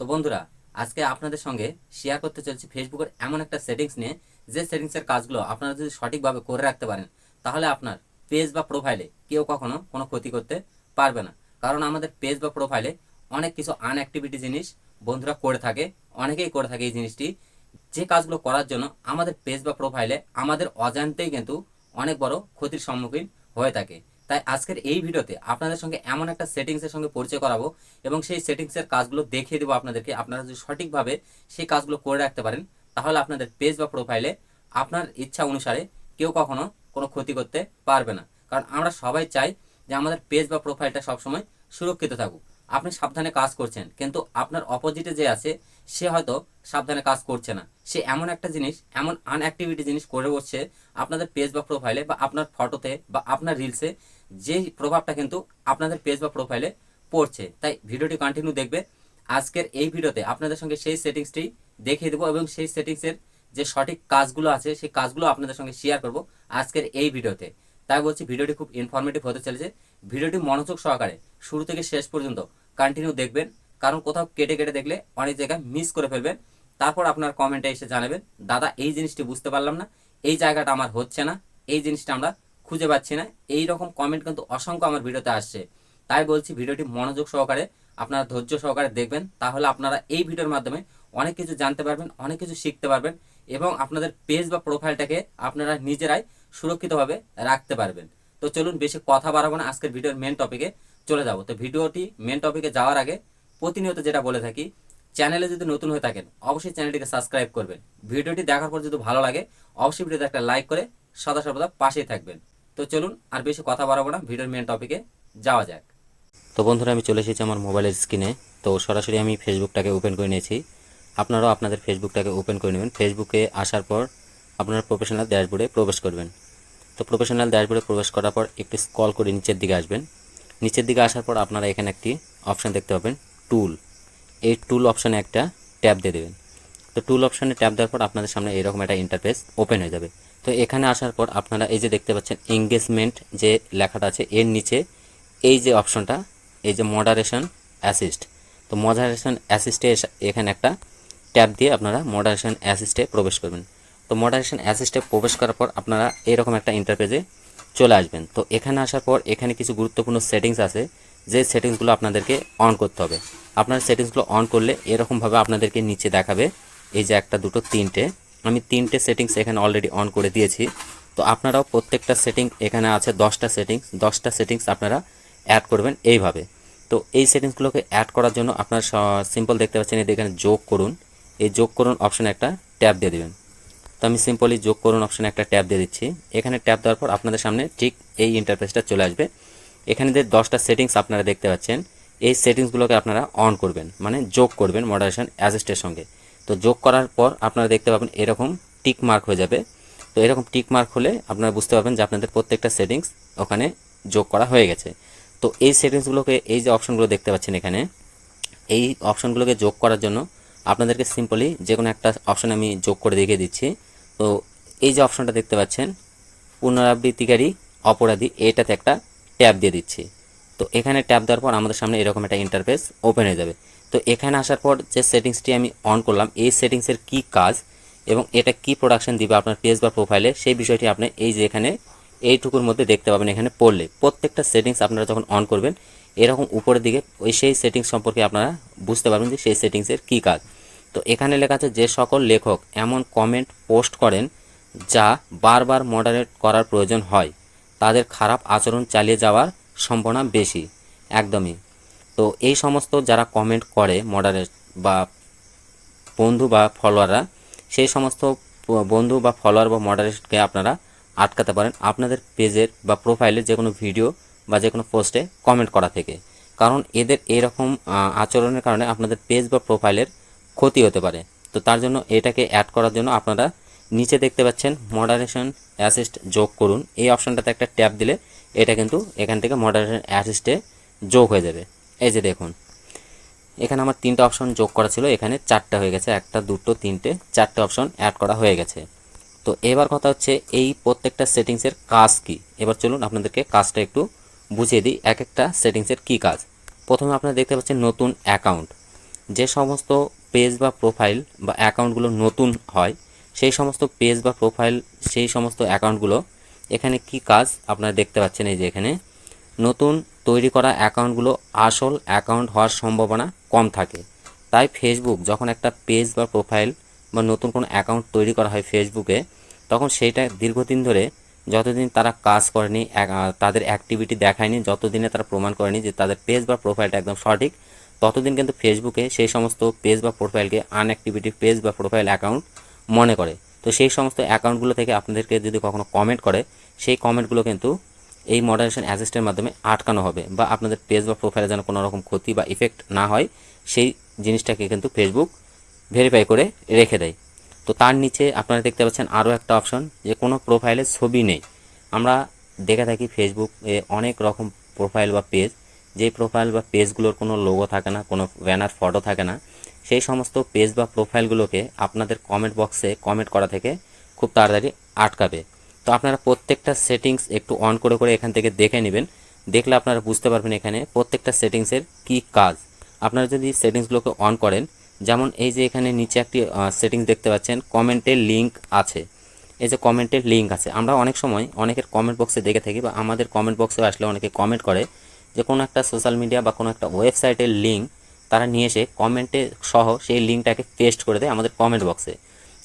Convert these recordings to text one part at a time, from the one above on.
তো বন্ধুরা, আজকে আপনাদের সঙ্গে শেয়ার করতে চলছি ফেসবুকের এমন একটা সেটিংস নিয়ে, যে সেটিংসের কাজগুলো আপনারা যদি সঠিকভাবে করে রাখতে পারেন, তাহলে আপনার পেজ বা প্রোফাইলে কেউ কখনো কোনো ক্ষতি করতে পারবে না। কারণ আমাদের পেজ বা প্রোফাইলে অনেক কিছু আনঅ্যাক্টিভিটি জিনিস বন্ধুরা করে থাকে, অনেকেই করে থাকে এই জিনিসটি। যে কাজগুলো করার জন্য আমাদের পেজ বা প্রোফাইলে আমাদের অজান্তেই কিন্তু অনেক বড় ক্ষতির সম্মুখীন হয়ে থাকে। তাই আজকের এই ভিডিওতে আপনাদের সঙ্গে এমন একটা সেটিংসের সঙ্গে পরিচয় করাবো এবং সেই সেটিংসের কাজগুলো দেখিয়ে দেবো আপনাদেরকে। আপনারা যদি সঠিকভাবে সেই কাজগুলো করে রাখতে পারেন, তাহলে আপনাদের পেজ বা প্রোফাইলে আপনার ইচ্ছা অনুসারে কেউ কখনো কোনো ক্ষতি করতে পারবে না। কারণ আমরা সবাই চাই যে আমাদের পেজ বা প্রোফাইলটা সবসময় সুরক্ষিত থাকুক। আপনি সাবধানে কাজ করছেন, কিন্তু আপনার অপোজিটে যে আছে, সে হয়তো সাবধানে কাজ করছে না। সে এমন একটা জিনিস, এমন আনঅ্যাক্টিভিটি জিনিস করে বসছে আপনাদের পেজ বা প্রোফাইলে বা আপনার ফটোতে বা আপনার রিলসে যেই প্রভাবটা কিন্তু আপনাদের পেজ বা প্রোফাইলে পড়ছে। তাই ভিডিওটি কন্টিনিউ দেখবে। আজকের এই ভিডিওতে আপনাদের সঙ্গে সেই সেটিংসটি দেখিয়ে দেবো এবং সেই সেটিংসের যে সঠিক কাজগুলো আছে, সেই কাজগুলো আপনাদের সঙ্গে শেয়ার করব আজকের এই ভিডিওতে। তাই বলছি ভিডিওটি খুব ইনফরমেটিভ হতে চলেছে। ভিডিওটি মনোযোগ সহকারে শুরু থেকে শেষ পর্যন্ত কন্টিনিউ দেখবেন। কারণ কোথাও কেটে কেটে দেখলে অনেক জায়গায় মিস করে ফেলবেন। তারপর আপনার কমেন্টে এসে জানাবেন, দাদা, এই জিনিসটি বুঝতে পারলাম না। এই জায়গাটা আমার হচ্ছে না। এই জিনিসটা আমরা খুঁজে পাচ্ছি না। এই রকম কমেন্ট কিন্তু অসংখ্য আমার ভিডিওতে আসছে। তাই বলছি ভিডিওটি মনোযোগ সহকারে, আপনারা ধৈর্য সহকারে দেখবেন। তাহলে আপনারা এই ভিডিওর মাধ্যমে অনেক কিছু জানতে পারবেন, অনেক কিছু শিখতে পারবেন এবং আপনাদের পেজ বা প্রোফাইলটাকে আপনারা নিজেরাই সুরক্ষিতভাবে রাখতে পারবেন। তো চলুন বেশি কথা বাড়াবো না, আজকের ভিডিওর মেন টপিকে চলে যাব। তো ভিডিওটি মেন টপিকে যাওয়ার আগে প্রতিনিয়ত যেটা বলে থাকি চ্যানেলে যদি নতুন হয়ে থাকেন, অবশ্যই চ্যানেলটিকে সাবস্ক্রাইব করবেন। ভিডিওটি দেখার পর যদি ভালো লাগে, অবশ্যই ভিডিওতে একটা লাইক করে সদা সর্বদা পাশেই থাকবেন। তো চলুন আর বেশি কথা বাড়াবো না, ভিডিওর মেন টপিকে যাওয়া যাক। তো বন্ধুরা, আমি চলে এসেছি আমার মোবাইলের স্ক্রিনে তো সরাসরি আমি ফেসবুকটাকে ওপেন করে নিয়েছি। আপনারাও আপনাদের ফেসবুকটাকে ওপেন করে নেবেন। ফেসবুকে আসার পর আপনারা প্রফেশনাল ড্যাশবোর্ডে প্রবেশ করবেন। তো প্রফেশনাল ড্যাশবোর্ডে প্রবেশ করার পর একটু স্ক্রল করে নিচের দিকে আসবেন। নিচের দিকে আসার পর আপনারা এখানে একটি অপশান দেখতে পাবেন টুল এই টুল অপশানে একটা ট্যাব দিয়ে দেবেন। তো টুল অপশানে ট্যাব দেওয়ার পর আপনাদের সামনে এরকম একটা ইন্টারফেস ওপেন হয়ে যাবে। তো এখানে আসার পর আপনারা এই যে দেখতে পাচ্ছেন এঙ্গেজমেন্ট যে লেখাটা আছে, এর নিচে এই যে অপশনটা এই যে মডারেশন অ্যাসিস্ট তো মডারেশন অ্যাসিস্টে এখানে একটা ট্যাপ দিয়ে আপনারা মডারেশন অ্যাসিস্টে প্রবেশ করবেন। তো মডারেশন অ্যাসিস্টে প্রবেশ করার পর আপনারা এরকম একটা ইন্টারফেসে চলে আসবেন। তো এখানে আসার পর এখানে কিছু গুরুত্বপূর্ণ সেটিংস আছে, যে সেটিংসগুলো আপনাদেরকে অন করতে হবে। আপনার সেটিংসগুলো অন করলে এরকমভাবে আপনাদেরকে নিচে দেখাবে এই যে একটা, দুটো, তিনটে। আমি তিনটে সেটিংস এখানে অলরেডি অন করে দিয়েছি। তো আপনারাও প্রত্যেকটা সেটিং এখানে আছে, দশটা সেটিংস দশটা সেটিংস আপনারা অ্যাড করবেন এইভাবে। তো এই সেটিংসগুলোকে অ্যাড করার জন্য আপনার সিম্পল দেখতে পাচ্ছেন এখানে যোগ করুন। এই যোগ করুন অপশানে একটা ট্যাব দিয়ে দেবেন। তো আমি সিম্পলি যোগ করুন অপশানে একটা ট্যাব দিয়ে দিচ্ছি। এখানে ট্যাব দেওয়ার পর আপনাদের সামনে ঠিক এই ইন্টারফেসটা চলে আসবে। এখানে যে দশটা সেটিংস আপনারা দেখতে পাচ্ছেন, এই সেটিংসগুলোকে আপনারা অন করবেন। মানে যোগ করবেন মডারেশন অ্যাসিস্টের সঙ্গে। তো যোগ করার পর আপনারা দেখতে পাবেন এরকম টিক মার্ক হয়ে যাবে। তো এরকম টিক মার্ক হলে আপনারা বুঝতে পারবেন যে আপনাদের প্রত্যেকটা সেটিংস ওখানে যোগ করা হয়ে গেছে। তো এই সেটিংসগুলোকে এই যে অপশনগুলো দেখতে পাচ্ছেন এখানে, এই অপশনগুলোকে যোগ করার জন্য আপনাদেরকে সিম্পলি যে কোনো একটা অপশন আমি যোগ করে দেখিয়ে দিচ্ছি। তো এই যে অপশনটা দেখতে পাচ্ছেন, পুনরাবৃত্তিকারী অপরাধী, এটাতে একটা ট্যাব দিয়ে দিচ্ছি। তো এখানে ট্যাব দেওয়ার পর আমাদের সামনে এরকম একটা ইন্টারফেস ওপেন হয়ে যাবে। তো এখানে আসার পর যে সেটিংসটি আমি অন করলাম, এই সেটিংসের কি কাজ এবং এটা কি প্রোডাকশন দিবে আপনার পেজ বা প্রোফাইলে সেই বিষয়টি আপনি এই যে এখানে এইটুকুর মধ্যে দেখতে পাবেন এখানে পড়লে। প্রত্যেকটা সেটিংস আপনারা যখন অন করবেন, এরকম উপরের দিকে ওই সেই সেটিংস সম্পর্কে আপনারা বুঝতে পারবেন যে সেই সেটিংসের কি কাজ। তো এখানে লেখা আছে, যে সকল লেখক এমন কমেন্ট পোস্ট করেন যা বারবার মডারেট করার প্রয়োজন হয়। তাদের খারাপ আচরণ চালিয়ে যাওয়ার সম্ভাবনা বেশি। একদমই। তো এই সমস্ত যারা কমেন্ট করে মডারেট বা বন্ধু বা ফলোয়াররা সেই সমস্ত বন্ধু বা ফলোয়ার বা মডারেটকে আপনারা আটকাতে পারেন আপনাদের পেজের বা প্রোফাইলের যে কোনো ভিডিও বা যে কোনো পোস্টে কমেন্ট করা থেকে। কারণ এদের এরকম আচরণের কারণে আপনাদের পেজ বা প্রোফাইলের ক্ষতি হতে পারে। তো তার জন্য এটাকে অ্যাড করার জন্য আপনারা নিচে দেখতে পাচ্ছেন মডারেশন অ্যাসিস্ট যোগ করুন। এই অপশানটাতে একটা ট্যাপ দিলে এটা কিন্তু এখান থেকে মডারেশন অ্যাসিস্টে যোগ হয়ে যাবে। এই যে দেখুন, এখানে আমার তিনটা অপশন যোগ করা ছিল, এখানে চারটা হয়ে গেছে, একটা, দুটো, তিনটে, চারটে অপশন অ্যাড করা হয়ে গেছে। তো এবার কথা হচ্ছে এই প্রত্যেকটা সেটিংসের কাজ কি? এবার চলুন আপনাদেরকে কাজটা একটু বুঝিয়ে দিই, এক একটা সেটিংসের কি কাজ। প্রথমে আপনারা দেখতে পাচ্ছেন নতুন অ্যাকাউন্ট যে সমস্ত পেজ বা প্রোফাইল বা অ্যাকাউন্টগুলো নতুন হয়, সেই সমস্ত পেজ বা প্রোফাইল সেই সমস্ত অ্যাকাউন্টগুলো এখানে কি কাজ আপনারা দেখতে পাচ্ছেন এই যে এখানে। নতুন তৈরি করা অ্যাকাউন্টগুলো আসল অ্যাকাউন্ট হওয়ার সম্ভাবনা কম থাকে। তাই ফেসবুক যখন একটা পেজ বা প্রোফাইল বা নতুন কোনো অ্যাকাউন্ট তৈরি করা হয় ফেসবুকে তখন সেইটা দীর্ঘদিন ধরে যতদিন তারা কাজ করেনি তাদের অ্যাক্টিভিটি দেখায়নি, যতদিনে তারা প্রমাণ করেনি যে তাদের পেজ বা প্রোফাইলটা একদম সঠিক, ততদিন কিন্তু ফেসবুকে সেই সমস্ত পেজ বা প্রোফাইলকে আনঅ্যাক্টিভিটি পেজ বা প্রোফাইল অ্যাকাউন্ট মনে করে। তো সেই সমস্ত অ্যাকাউন্টগুলো থেকে আপনাদেরকে যদি কখনো কমেন্ট করে, সেই কমেন্টগুলো কিন্তু এই মডারেশন অ্যাসিস্টের মাধ্যমে আটকানো হবে বা আপনাদের পেজ বা প্রোফাইলে যেন কোনো রকম ক্ষতি বা ইফেক্ট না হয়, সেই জিনিসটাকে কিন্তু ফেসবুক ভেরিফাই করে রেখে দেয়। তো তার নিচে আপনারা দেখতে পাচ্ছেন আরও একটা অপশন যে কোনো প্রোফাইলে ছবি নেই। আমরা দেখে থাকি ফেসবুকে অনেক রকম প্রোফাইল বা পেজ যেই প্রোফাইল বা পেজগুলোর কোনো লোগো থাকে না, কোনো ব্যানার ফটো থাকে না, সেই সমস্ত পেজ বা প্রোফাইলগুলোকে আপনাদের কমেন্ট বক্সে কমেন্ট করা থেকে খুব তাড়াতাড়ি আটকাবে। তো আপনারা প্রত্যেকটা সেটিংস একটু অন করে করে এখান থেকে দেখে নেবেন। দেখলে আপনারা বুঝতে পারবেন এখানে প্রত্যেকটা সেটিংসের কি কাজ। আপনারা যদি সেটিংসগুলোকে অন করেন, যেমন এই যে এখানে নিচে একটি সেটিংস দেখতে পাচ্ছেন কমেন্টের লিঙ্ক আছে। এই যে কমেন্টের লিঙ্ক আছে। আমরা অনেক সময় অনেকের কমেন্ট বক্সে দেখে থাকি বা আমাদের কমেন্ট বক্সে আসলে অনেকে কমেন্ট করে যে কোনো একটা সোশ্যাল মিডিয়া বা কোনো একটা ওয়েবসাইটের লিঙ্ক তারা নিয়ে এসে কমেন্টে সহ সেই লিঙ্কটাকে পেস্ট করে দেয় আমাদের কমেন্ট বক্সে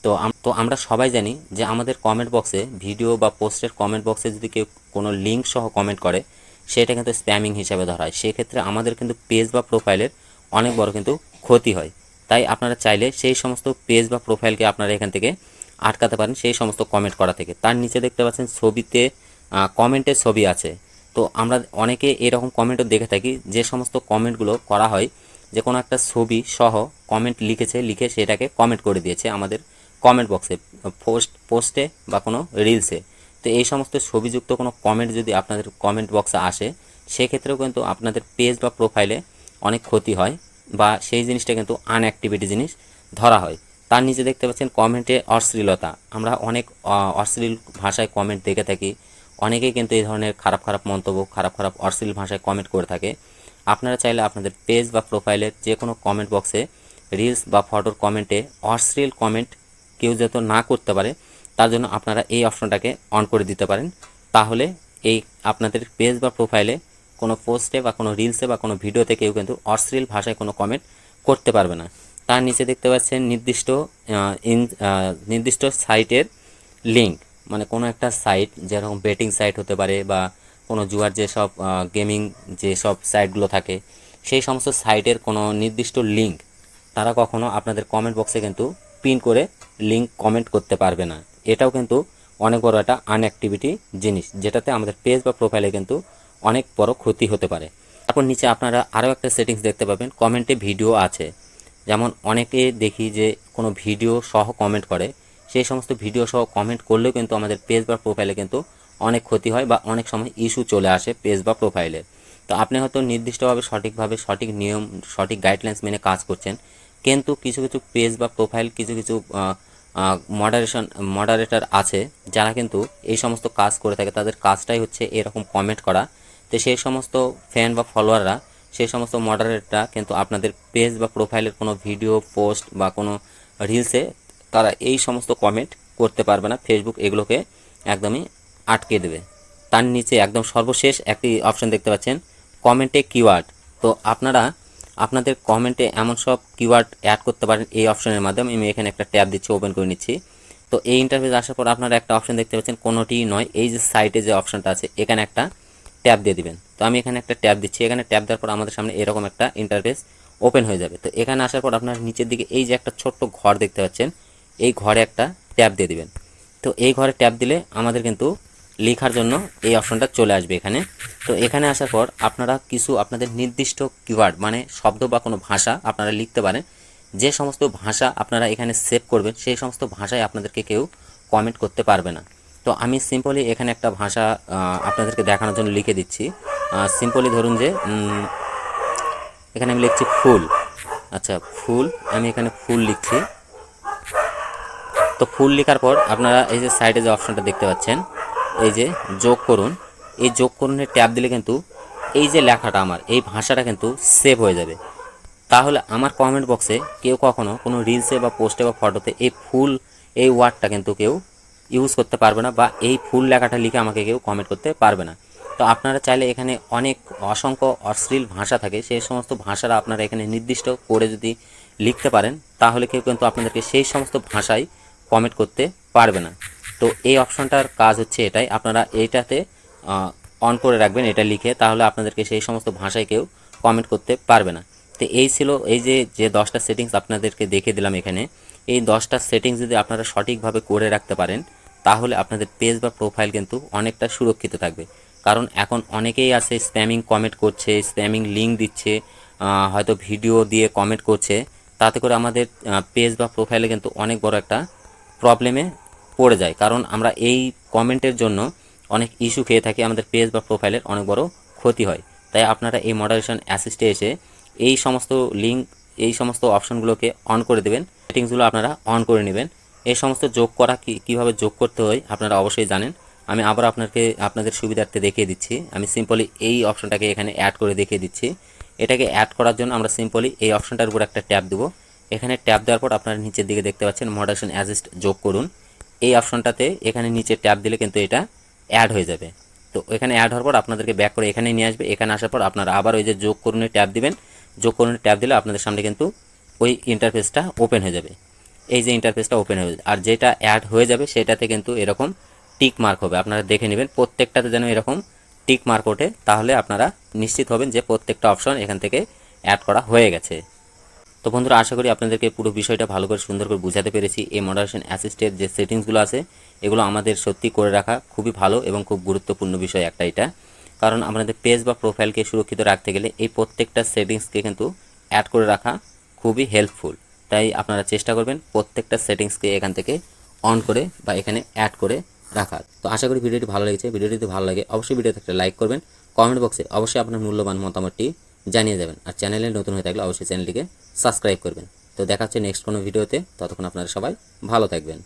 তো তো আমরা সবাই জানি যে আমাদের কমেন্ট বক্সে ভিডিও বা পোস্টের কমেন্ট বক্সে যদি কেউ কোনো লিঙ্ক সহ কমেন্ট করে, সেটা কিন্তু স্প্যামিং হিসাবে ধরা হয়। সেক্ষেত্রে আমাদের কিন্তু পেজ বা প্রোফাইলের অনেক বড় কিন্তু ক্ষতি হয়। তাই আপনারা চাইলে সেই সমস্ত পেজ বা প্রোফাইলকে আপনারা এখান থেকে আটকাতে পারেন, সেই সমস্ত কমেন্ট করা থেকে। তার নিচে দেখতে পাচ্ছেন ছবিতে কমেন্টের ছবি আছে। তো আমরা অনেকে এরকম কমেন্টও দেখে থাকি, যে সমস্ত কমেন্টগুলো করা হয়, যে কোনো একটা ছবি সহ কমেন্ট লিখেছে, লিখে সেটাকে কমেন্ট করে দিয়েছে আমাদের কমেন্ট বক্সে পোস্ট পোস্টে বা কোনো রিলসে তো এই সমস্ত ছবিযুক্ত কোনো কমেন্ট যদি আপনাদের কমেন্ট বক্সে আসে, সেক্ষেত্রেও কিন্তু আপনাদের পেজ বা প্রোফাইলে অনেক ক্ষতি হয় বা সেই জিনিসটা কিন্তু আনঅ্যাক্টিভিটি জিনিস ধরা হয়। তার নিচে দেখতে পাচ্ছেন কমেন্টে অশ্লীলতা। আমরা অনেক অশ্লীল ভাষায় কমেন্ট দেখে থাকি। অনেকেই কিন্তু এই ধরনের খারাপ খারাপ মন্তব্য, খারাপ খারাপ অশ্লীল ভাষায় কমেন্ট করে থাকে। আপনারা চাইলে আপনাদের পেজ বা প্রোফাইলের যে কোনো কমেন্ট বক্সে রিলস বা ফটোর কমেন্টে অশ্লীল কমেন্ট কেউ যাতে না করতে পারে, তার জন্য আপনারা এই অপশনটাকে অন করে দিতে পারেন। তাহলে এই আপনাদের পেজ বা প্রোফাইলে কোনো পোস্টে বা কোনো রিলসে বা কোনো ভিডিওতে কেউ কিন্তু অশ্লীল ভাষায় কোনো কমেন্ট করতে পারবে না। তার নিচে দেখতে পাচ্ছেন নির্দিষ্ট নির্দিষ্ট সাইটের লিঙ্ক মানে কোনো একটা সাইট যেরকম বেটিং সাইট হতে পারে বা কোনো জুয়ার যেসব গেমিং যেসব সাইটগুলো থাকে, সেই সমস্ত সাইটের কোনো নির্দিষ্ট লিঙ্ক তারা কখনো আপনাদের কমেন্ট বক্সে কিন্তু পিন করে লিঙ্ক কমেন্ট করতে পারবে না। এটাও কিন্তু অনেক বড় একটা আনঅ্যাক্টিভিটি জিনিস, যেটাতে আমাদের পেজ বা প্রোফাইলে কিন্তু অনেক বড় ক্ষতি হতে পারে। তারপর নিচে আপনারা আরও একটা সেটিংস দেখতে পাবেন কমেন্টে ভিডিও আছে। যেমন অনেকে দেখি যে কোনো ভিডিও সহ কমেন্ট করে, সেই সমস্ত ভিডিও সহ কমেন্ট করলেও কিন্তু আমাদের পেজ বা প্রোফাইলে কিন্তু অনেক ক্ষতি হয় বা অনেক সময় ইস্যু চলে আসে পেজ বা প্রোফাইলে তো আপনি হয়তো নির্দিষ্টভাবে সঠিকভাবে সঠিক নিয়ম, সঠিক গাইডলাইন্স মেনে কাজ করছেন কিন্তু কিছু কিছু পেজ বা প্রোফাইল কিছু কিছু মডারেশন মডারেটর আছে যারা কিন্তু এই সমস্ত কাজ করে থাকে। তাদের কাজটাই হচ্ছে এরকম কমেন্ট করা। তো সেই সমস্ত ফ্যান বা ফলোয়াররা সেই সমস্ত মডারেটররা কিন্তু আপনাদের পেজ বা প্রোফাইলের কোনো ভিডিও পোস্ট বা কোনো রিলসে তারা এই সমস্ত কমেন্ট করতে পারবে না। ফেসবুক এগুলোকে একদমই আটকে দেবে। তার নিচে একদম সর্বশেষ একটি অপশন দেখতে পাচ্ছেন কমেন্টে কিওয়ার্ড তো আপনারা আপনাদের কমেন্টে এমন সব কিওয়ার্ড অ্যাড করতে পারেন এই অপশনের মাধ্যমে। আমি এখানে একটা ট্যাব দিচ্ছি ওপেন করে নিচ্ছি। তো এই ইন্টারফেস আসার পর আপনারা একটা অপশন দেখতে পাচ্ছেন কোনোটি নয়। এই যে সাইটে যে অপশনটা আছে, এখানে একটা ট্যাব দিয়ে দিবেন। তো আমি এখানে একটা ট্যাব দিচ্ছি। এখানে ট্যাব দেওয়ার পর আমাদের সামনে এরকম একটা ইন্টারফেস ওপেন হয়ে যাবে। তো এখানে আসার পর আপনার নিচের দিকে এই যে একটা ছোট্ট ঘর দেখতে পাচ্ছেন, এই ঘরে একটা ট্যাব দিয়ে দিবেন। তো এই ঘরে ট্যাব দিলে আমাদের কিন্তু লেখার জন্য এই অপশনটা চলে আসবে এখানে। তো এখানে আসার পর আপনারা কিছু আপনাদের নির্দিষ্ট কিওয়ার্ড মানে শব্দ বা কোনো ভাষা আপনারা লিখতে পারেন। যে সমস্ত ভাষা আপনারা এখানে সেভ করবেন, সেই সমস্ত ভাষায় আপনাদেরকে কেউ কমেন্ট করতে পারবে না। তো আমি সিম্পলি এখানে একটা ভাষা আপনাদেরকে দেখানোর জন্য লিখে দিচ্ছি। সিম্পলি ধরুন যে এখানে আমি লিখছি ফুল। আচ্ছা ফুল, আমি এখানে ফুল লিখছি। তো ফুল লেখার পর আপনারা এই যে সাইডে যে অপশনটা দেখতে পাচ্ছেন এই যে যোগ করুন, এই যোগ করুনের ট্যাব দিলে কিন্তু এই যে লেখাটা আমার, এই ভাষাটা কিন্তু সেভ হয়ে যাবে। তাহলে আমার কমেন্ট বক্সে কেউ কখনো কোনো রিলসে বা পোস্টে বা ফটোতে এই ফুল, এই ওয়ার্ডটা কিন্তু কেউ ইউজ করতে পারবে না বা এই ফুল লেখাটা লিখে আমাকে কেউ কমেন্ট করতে পারবে না। তো আপনারা চাইলে এখানে অনেক অসংখ্য অশ্লীল ভাষা থাকে, সেই সমস্ত ভাষাটা আপনারা এখানে নির্দিষ্ট করে যদি লিখতে পারেন, তাহলে কেউ কিন্তু আপনাদেরকে সেই সমস্ত ভাষায় কমেন্ট করতে পারবে না। তো এই অপশনটার কাজ হচ্ছে এটাই। আপনারা এইটাতে অন করে রাখবেন এটা লিখে, তাহলে আপনাদেরকে সেই সমস্ত ভাষায় কেউ কমেন্ট করতে পারবে না। তো এই ছিল, এই যে যে দশটা সেটিংস আপনাদেরকে দেখে দিলাম এখানে, এই দশটা সেটিংস যদি আপনারা সঠিকভাবে করে রাখতে পারেন, তাহলে আপনাদের পেজ বা প্রোফাইল কিন্তু অনেকটা সুরক্ষিত থাকবে। কারণ এখন অনেকেই আছে স্প্যামিং কমেন্ট করছে স্প্যামিং লিঙ্ক দিচ্ছে হয়তো ভিডিও দিয়ে কমেন্ট করছে। তাতে করে আমাদের পেজ বা প্রোফাইলে কিন্তু অনেক বড় একটা প্রবলেমে পড়ে যায়। কারণ আমরা এই কমেন্টের জন্য অনেক ইস্যু খেয়ে থাকি, আমাদের পেজ বা প্রোফাইলের অনেক বড় ক্ষতি হয়। তাই আপনারা এই মডারেশন অ্যাসিস্টে এসে এই সমস্ত লিঙ্ক এই সমস্ত অপশনগুলোকে অন করে দেবেন। সেটিংসগুলো আপনারা অন করে নেবেন। এই সমস্ত যোগ করা কি, কীভাবে যোগ করতে হয় আপনারা অবশ্যই জানেন। আমি আবার আপনাকে, আপনাদের সুবিধার্থে দেখিয়ে দিচ্ছি। আমি সিম্পলি এই অপশনটাকে এখানে অ্যাড করে দেখিয়ে দিচ্ছি। এটাকে অ্যাড করার জন্য আমরা সিম্পলি এই অপশনটার উপর একটা ট্যাপ দেবো। এখানে ট্যাপ দেওয়ার পর আপনারা নিচের দিকে দেখতে পাচ্ছেন মডারেশন অ্যাসিস্ট যোগ করুন। এই অপশনটাতে এখানে নিচে ট্যাপ দিলে কিন্তু এটা অ্যাড হয়ে যাবে। তো এখানে অ্যাড হওয়ার পর আপনাদেরকে ব্যাক করে এখানে নিয়ে আসবে। এখানে আসার পর আপনারা আবার ওই যে যোগ করুন ট্যাপ দিবেন। যোগ করুন ট্যাপ দিলে আপনাদের সামনে কিন্তু ওই ইন্টারফেসটা ওপেন হয়ে যাবে। এই যে ইন্টারফেসটা ওপেন হয়ে যাবে। আর যেটা অ্যাড হয়ে যাবে সেটাতে কিন্তু এরকম টিক মার্ক হবে। আপনারা দেখে নেবেন, প্রত্যেকটাতে যেন এরকম টিক মার্ক ওঠে। তাহলে আপনারা নিশ্চিত হবেন যে প্রত্যেকটা অপশন এখান থেকে অ্যাড করা হয়ে গেছে। তো বন্ধুরা, আশা করি আপনাদেরকে পুরো বিষয়টা ভালো করে সুন্দর করে বুঝাতে পেরেছি। এই মডারেশন অ্যাসিস্টের যে সেটিংসগুলো আছে, এগুলো আমাদের সত্যি করে রাখা খুবই ভালো এবং খুব গুরুত্বপূর্ণ বিষয় একটা এটা। কারণ আমাদের পেজ বা প্রোফাইলকে সুরক্ষিত রাখতে গেলে এই প্রত্যেকটা সেটিংসকে কিন্তু অ্যাড করে রাখা খুবই হেল্পফুল তাই আপনারা চেষ্টা করবেন প্রত্যেকটা সেটিংসকে এখান থেকে অন করে বা এখানে অ্যাড করে রাখার তো আশা করি ভিডিওটি ভালো লেগেছে। ভিডিওটি ভালো লাগে, অবশ্যই ভিডিওতে একটা লাইক করবেন। কমেন্ট বক্সে অবশ্যই আপনার মূল্যবান মতামতটি জানিয়ে দেবেন। আর চ্যানেলে নতুন হয়ে থাকলে অবশ্যই চ্যানেলটিকে সাবস্ক্রাইব করবেন। তো দেখা হচ্ছে নেক্সট কোনো ভিডিওতে। ততক্ষণ আপনারা সবাই ভালো থাকবেন।